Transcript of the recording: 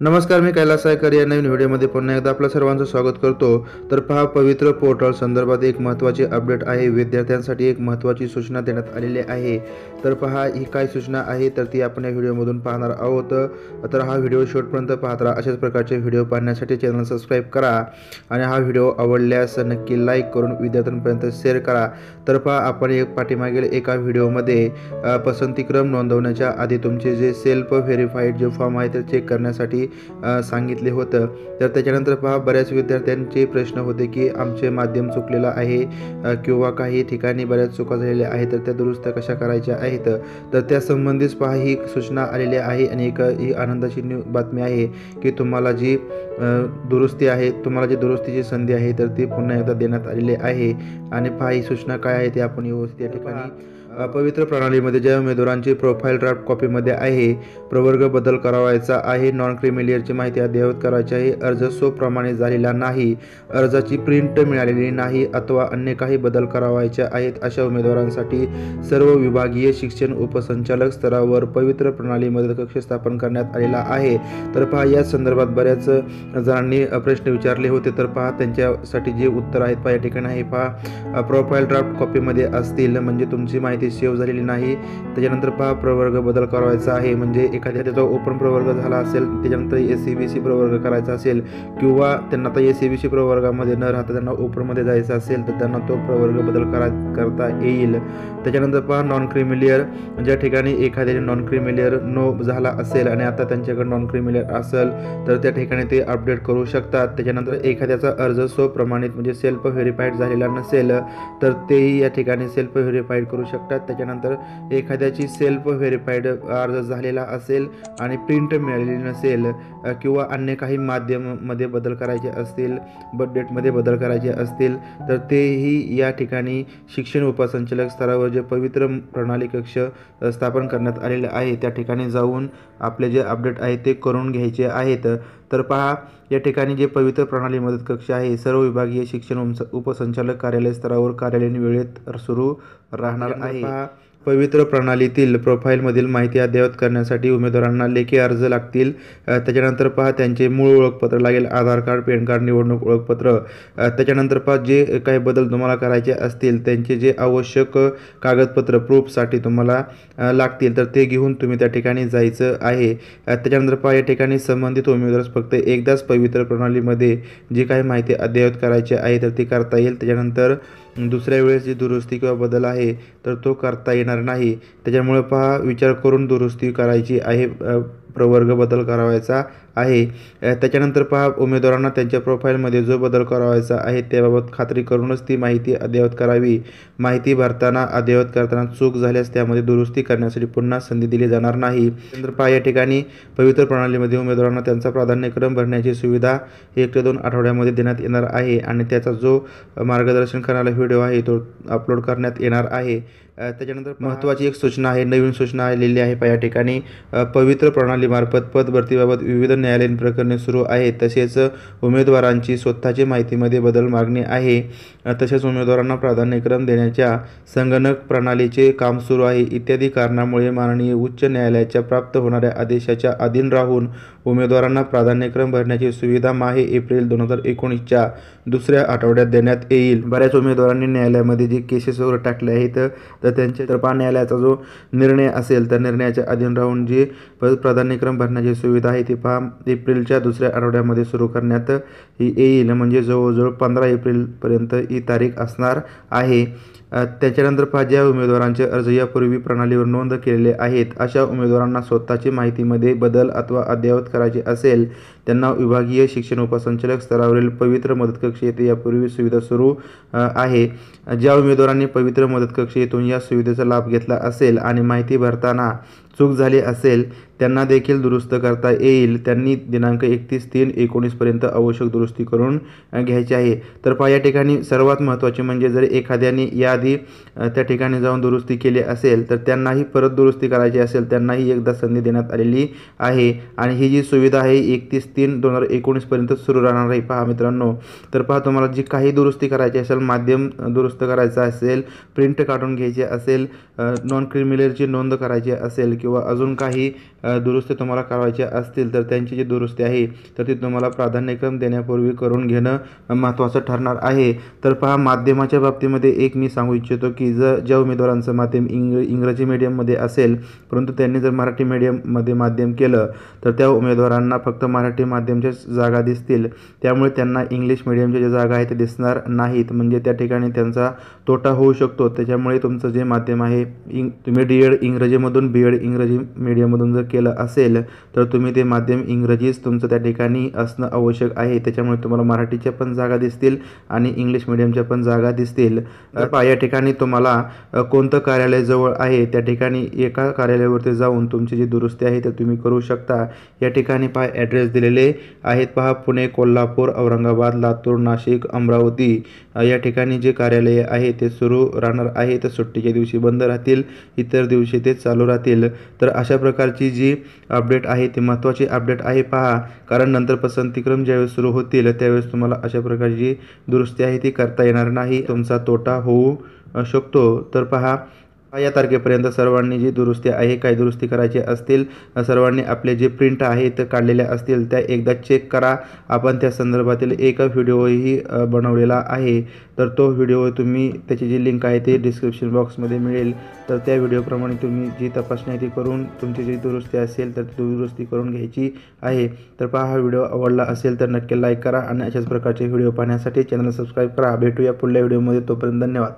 नमस्कार मी कैलास सायकर. या नवीन व्हिडिओमध्ये पुन्हा एकदा आपलं सर्वांचं स्वागत करतो. तर पहा पवित्र पोर्टल संदर्भात एक महत्त्वाची अपडेट आहे. विद्यार्थ्यांसाठी एक महत्त्वाची सूचना देण्यात आलेली आहे. तर पहा ही काय सूचना आहे? तर ती आपण या व्हिडिओमधून पाहणार आहोत. तर हा व्हिडिओ शेवटपर्यंत पाहत राहा. अशाच प्रकारचे व्हिडिओ पाहण्यासाठी चॅनल सबस्क्राईब करा आणि हा व्हिडिओ आवडल्यास नक्की लाईक करून विद्यार्थ्यांपर्यंत शेअर करा. तर पहा आपण एक पाठीमागील एका व्हिडिओमध्ये पसंतीक्रम नोंदवण्याच्या आधी तुमचे जे सेल्फ व्हेरीफाईड जे फॉर्म आहे ते चेक करण्यासाठी सांगितले होतं. तर त्याच्यानंतर पहा बऱ्याच विद्यार्थ्यांचे प्रश्न होते की आमचे माध्यम चुकलेलं आहे किंवा काही ठिकाणी बऱ्याच चुका झालेल्या आहेत तर त्या दुरुस्त कशा करायच्या आहेत? तर त्या संबंधित पहा ही सूचना आलेली आहे आणि एक ही आनंदाची न्यू बातमी आहे की तुम्हाला जी दुरुस्ती आहे तुम्हाला जी दुरुस्तीची संधी आहे तर ती पुन्हा एकदा देण्यात आलेली आहे. आणि पहा ही सूचना काय आहे ते आपण व्यवस्थित या ठिकाणी पवित्र प्रणालीमध्ये ज्या उमेदवारांची प्रोफाईल ड्राफ्ट कॉपीमध्ये आहे प्रवर्ग बदल करावायचा आहे. नॉन क्रिमिलियरची माहिती अद्ययावत करायची आहे अर्ज सोप्रमाणे झालेला नाही. अर्जाची प्रिंट मिळालेली नाही अथवा अन्य काही बदल करावायचे आहेत अशा उमेदवारांसाठी सर्व विभागीय शिक्षण उपसंचालक स्तरावर पवित्र प्रणालीमध्ये कक्ष स्थापन करण्यात आलेला आहे. तर पहा या संदर्भात बऱ्याच जणांनी प्रश्न विचारले होते. तर पहा त्यांच्यासाठी जे उत्तर आहेत पहा या ठिकाणी आहे. पहा प्रोफाईल ड्राफ्ट कॉपीमध्ये असतील म्हणजे तुमची माहिती सेव्ह झालेली नाही. त्याच्यानंतर पहा प्रवर्ग बदल करायचा आहे. म्हणजे एखाद्या त्याचा ओपन प्रवर्ग झाला असेल त्याच्यानंतर ए सी बी सी प्रवर्ग करायचा असेल किंवा त्यांना आता ए सी बी सी प्रवर्गामध्ये न राहता त्यांना ओपनमध्ये जायचं असेल तर त्यांना तो प्रवर्ग बदल करा करता येईल. त्याच्यानंतर पहा नॉन क्रिमिलियर ज्या ठिकाणी एखाद्याने नॉन क्रिमिलियर नो झाला असेल आणि आता त्यांच्याकडे नॉन क्रिमिलियर असेल तर त्या ठिकाणी ते अपडेट करू शकतात. त्याच्यानंतर एखाद्याचा अर्ज सो प्रमाणित म्हणजे सेल्फ व्हेरीफाईड झालेला नसेल तर तेही या ठिकाणी सेल्फ व्हेरीफाईड करू शकतात. त्याच्यानंतर एखाद्याची सेल्फ व्हेरीफाईड अर्ज झालेला असेल आणि प्रिंट मिळालेली नसेल किंवा अन्य काही माध्यममध्ये बदल करायचे असतील बड्डेटमध्ये बदल करायचे असतील तर तेही या ठिकाणी शिक्षण उपसंचालक स्तरावर जे पवित्र प्रणाली कक्ष स्थापन करण्यात आलेले आहे त्या ठिकाणी जाऊन आपले जे अपडेट आहे ते करून घ्यायचे आहेत. तर पहा या ठिकाणी जे पवित्र प्रणाली मदत कक्ष आहे सर्व विभागीय शिक्षण उपसंचालक कार्यालय स्तरावर कार्यालयीन वेळेत सुरू राहणार आहे. पवित्र प्रणालीतील प्रोफाईलमधील माहिती अद्ययावत करण्यासाठी उमेदवारांना लेखी अर्ज लागतील. त्याच्यानंतर पहा त्यांचे मूळ ओळखपत्र लागेल आधार कार्ड पॅन कार्ड निवडणूक ओळखपत्र. त्याच्यानंतर पहा जे काही बदल तुम्हाला करायचे असतील त्यांचे जे आवश्यक कागदपत्र प्रूफसाठी तुम्हाला लागतील तर ते घेऊन तुम्ही त्या ठिकाणी जायचं आहे. त्याच्यानंतर पहा या ठिकाणी संबंधित उमेदवारास फक्त एकदाच पवित्र प्रणालीमध्ये जी काही माहिती अद्ययावत करायची आहे तर ती करता येईल. त्याच्यानंतर दुसऱ्या वेळेस जी दुरुस्ती किंवा बदल आहे तर तो करता येणार नाही. त्याच्यामुळे पहा विचार करून दुरुस्ती करायची आहे प्रवर्ग बदल करावायचा आहे. त्याच्यानंतर पहा उमेदवारांना त्यांच्या प्रोफाईलमध्ये जो बदल करावायचा आहे त्याबाबत खात्री करूनच ती माहिती अद्ययावत करावी. माहिती भरताना अद्ययावत करताना चूक झाल्यास त्यामध्ये दुरुस्ती करण्यासाठी पुन्हा संधी दिली जाणार नाही. त्यानंतर पहा या ठिकाणी पवित्र प्रणालीमध्ये उमेदवारांना त्यांचा प्राधान्यक्रम भरण्याची सुविधा एक ते दोन आठवड्यामध्ये देण्यात येणार आहे आणि त्याचा जो मार्गदर्शन करणारा व्हिडिओ आहे तो अपलोड करण्यात येणार आहे. त्याच्यानंतर महत्त्वाची एक सूचना आहे नवीन सूचना आलेली आहे या ठिकाणी पवित्र प्रणालीमार्फत पद भरतीबाबत विविध न्यायालयीन प्रकरणे सुरू आहेत. तसेच उमेदवारांची स्वतःची माहितीमध्ये बदल मागणी आहे. तसेच उमेदवारांना प्राधान्यक्रम देण्याच्या संगणक प्रणालीचे काम सुरू आहे. इत्यादी कारणामुळे माननीय उच्च न्यायालयाच्या प्राप्त होणाऱ्या आदेशाच्या अधीन राहून उमेदवारांना प्राधान्यक्रम भरण्याची सुविधा माहे एप्रिल दोन हजार एकोणीसच्या दुसऱ्या आठवड्यात देण्यात येईल. बऱ्याच उमेदवारांनी न्यायालयामध्ये जे केसेसवर टाकले आहेत तर त्यांचे तर पाण्यालयाचा न्यायालयाचा जो निर्णय असेल तर निर्णयाच्या अधीन राहून जी प्राधान्यक्रम भरण्याची सुविधा आहे ती पहा. एप्रिलच्या दुसऱ्या आठवड्यामध्ये सुरू करण्यात येईल. म्हणजे जवळजवळ पंधरा एप्रिलपर्यंत ही तारीख असणार आहे. त्याच्यानंतर पहा ज्या उमेदवारांचे अर्ज यापूर्वी प्रणालीवर नोंद केलेले आहेत अशा उमेदवारांना स्वतःची माहितीमध्ये बदल अथवा अद्ययावत करायचे असेल त्यांना विभागीय शिक्षण उपसंचालक स्तरावरील पवित्र मदत कक्ष येथे यापूर्वी सुविधा सुरू आहे. ज्या उमेदवारांनी पवित्र मदत कक्ष येथून या सुविधेचा लाभ घेतला असेल आणि माहिती भरताना चूक झाली असेल त्यांना देखील दुरुस्त करता येईल. त्यांनी दिनांक एकतीस तीन एकोणीसपर्यंत आवश्यक दुरुस्ती करून घ्यायची आहे. तर पहा या ठिकाणी सर्वात महत्त्वाचे म्हणजे जर एखाद्याने याआधी त्या ठिकाणी जाऊन दुरुस्ती केली असेल तर त्यांनाही परत दुरुस्ती करायची असेल त्यांनाही एकदा संधी देण्यात आलेली आहे. आणि ही जी सुविधा आहे एकतीस तीन दोन हजार एकोणीसपर्यंत सुरू राहणार आहे. पहा मित्रांनो तर पहा तुम्हाला जी काही दुरुस्ती करायची असेल माध्यम दुरुस्त करायचं असेल प्रिंट काढून घ्यायची असेल नॉन क्रिमिनलची नोंद करायची असेल किंवा किंवा अजून काही दुरुस्ती तुम्हाला करायच्या असतील तर त्यांची जी दुरुस्ती आहे तर ती तुम्हाला प्राधान्यक्रम देण्यापूर्वी करून घेणं महत्त्वाचं ठरणार आहे. तर पहा माध्यमाच्या बाबतीमध्ये एक मी सांगू इच्छितो की जर ज्या उमेदवारांचं माध्यम इंग्र इंग्रजी मीडियममध्ये असेल परंतु त्यांनी जर मराठी मीडियममध्ये माध्यम केलं तर त्या उमेदवारांना फक्त मराठी माध्यमच्याच जागा दिसतील. त्यामुळे त्यांना इंग्लिश मीडियमच्या ज्या जागा आहेत ते दिसणार नाहीत. म्हणजे त्या ठिकाणी त्यांचा तोटा होऊ शकतो. त्याच्यामुळे तुमचं जे माध्यम आहे इंग तुम्ही डी एड इंग्रजीमधून बी एड इंग्रजी इंग्रजी मीडियममधून जर केलं असेल तर तुम्ही ते माध्यम इंग्रजीच तुमचं त्या ठिकाणी असणं आवश्यक आहे. त्याच्यामुळे तुम्हाला मराठीच्या पण जागा दिसतील आणि इंग्लिश मिडियमच्या पण जागा दिसतील. पहा या ठिकाणी तुम्हाला कोणतं कार्यालय जवळ आहे? त्या ठिकाणी एका कार्यालयावरती जाऊन तुमची जी दुरुस्ती आहे ते तुम्ही करू शकता. या ठिकाणी पहा ॲड्रेस दिलेले आहेत पहा पुणे कोल्हापूर औरंगाबाद लातूर नाशिक अमरावती. या ठिकाणी जे कार्यालय आहे ते सुरू राहणार आहे. तर सुट्टीच्या दिवशी बंद राहतील इतर दिवशी ते चालू राहतील. तर अशा प्रकारची जी अपडेट आहे ती महत्त्वाची अपडेट आहे पहा. कारण नंतर पसंतीक्रम ज्यावेळेस सुरू होतील त्यावेळेस तुम्हाला अशा प्रकारची दुरुस्ती आहे ती करता येणार नाही. तुमचा तोटा होऊ शकतो. तर पहा या तारखेपर्यंत सर्वांनी जी दुरुस्ती आहे काय दुरुस्ती करायची असतील सर्वांनी आपले जे प्रिंट आहेत काढलेल्या असतील त्या एकदा चेक करा. आपण त्या संदर्भातील एक व्हिडिओही बनवलेला आहे. तर तो व्हिडिओ तुम्ही त्याची जी लिंक आहे ती डिस्क्रिप्शन बॉक्समध्ये मिळेल. तर त्या व्हिडिओप्रमाणे तुम्ही जी तपासणी आहे ती करून तुमची जी दुरुस्ती असेल तर ती दुरुस्ती करून घ्यायची आहे. तर पहा हा व्हिडिओ आवडला असेल तर नक्की लाईक करा आणि अशाच प्रकारचे व्हिडिओ पाहण्यासाठी चॅनल सबस्क्राईब करा. भेटूया पुढल्या व्हिडिओमध्ये. तोपर्यंत धन्यवाद.